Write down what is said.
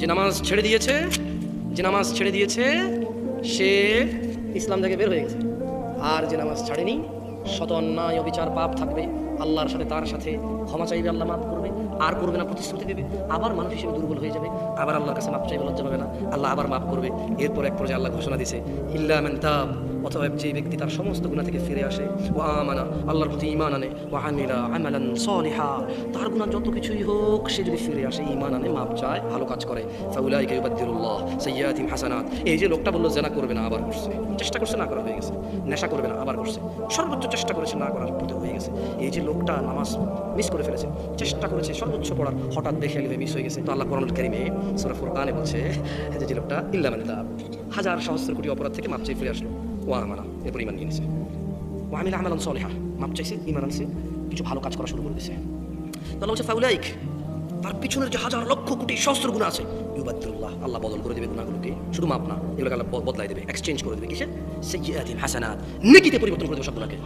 যে নামাজ ছেড়ে দিয়েছে, যে নামাজ ছেড়ে দিয়েছে, সে ইসলাম থেকে বের হয়ে গেছে। আর যে নামাজ ছাড়েনি, শত অন্যায়, অবিচার, পাপ থাকবে, আল্লাহর সাথে, তার সাথে ক্ষমা চাইবে, আল্লাহ মাফ করবে, আর করবে না, প্রতিশ্রুতি দেবে, আবার মানুষ হিসেবে দুর্বল হয়ে যাবে, আবার আল্লাহর কাছে মাপ চাইবে, লজ্জা পাবে না, আল্লাহ আবার মাফ করবে। এরপর এক পর্যায়ে আল্লাহ ঘোষণা দিছে ইল্লা মান তাব। অথবা যে ব্যক্তি তার সমস্ত গুণা থেকে ফিরে আসে ও আমানা, আল্লাহর প্রতি ইমান আনে ও আমিলা আমালান সলিহা, তার গুণা যত কিছুই হোক, সে যদি ফিরে আসে ইমান আনে, মাপ চায়, ভালো কাজ করে। ফাউলাইকা ইউবাদদিলুল্লাহ সাইয়্যাতিম হাসানাত। এই যে লোকটা বলল, জেনা করবে না, আবার করছে। চেষ্টা করছে না করা, হয়ে গেছে। নেশা করবে না, আবার করছে। সর্বোচ্চ চেষ্টা করেছে না করার পথে হয়ে গেছে। এই যে লোকটা নামাজ মিস করে ফেলেছে, চেষ্টা করেছে সর্বোচ্চ পড়ার, হঠাৎ দেখে গেলে মিস হয়ে গেছে। তো আল্লাহ কোরআনুল কারিমে সূরা ফুরকানে বলছে যে লোকটা, ইল্লা মানে হাজার সহস্র কোটি অপরাধ থেকে মাপ চেয়ে ফিরে আসলো। ও আমানা এরপর ইমান নিয়ে নিছে। ও আমি আমালান সলিহা, মাপ চাইছে ইমান আনছে, কিছু ভালো কাজ করা শুরু করে দিয়েছে তাহলে হচ্ছে ফাউলাইক, তার পিছনের যে হাজার লক্ষ কোটি সহস্র গুণ আছে ইউবাদুল্লাহ আল্লাহ বদল করে দেবে গুণাগুলোকে শুধু মাপ না, এগুলোকে আল্লাহ বদলাই দেবে এক্সচেঞ্জ করে দেবে। কিসে সে হাসানাত নেকিতে পরিবর্তন করে দেবে সবগুলোকে।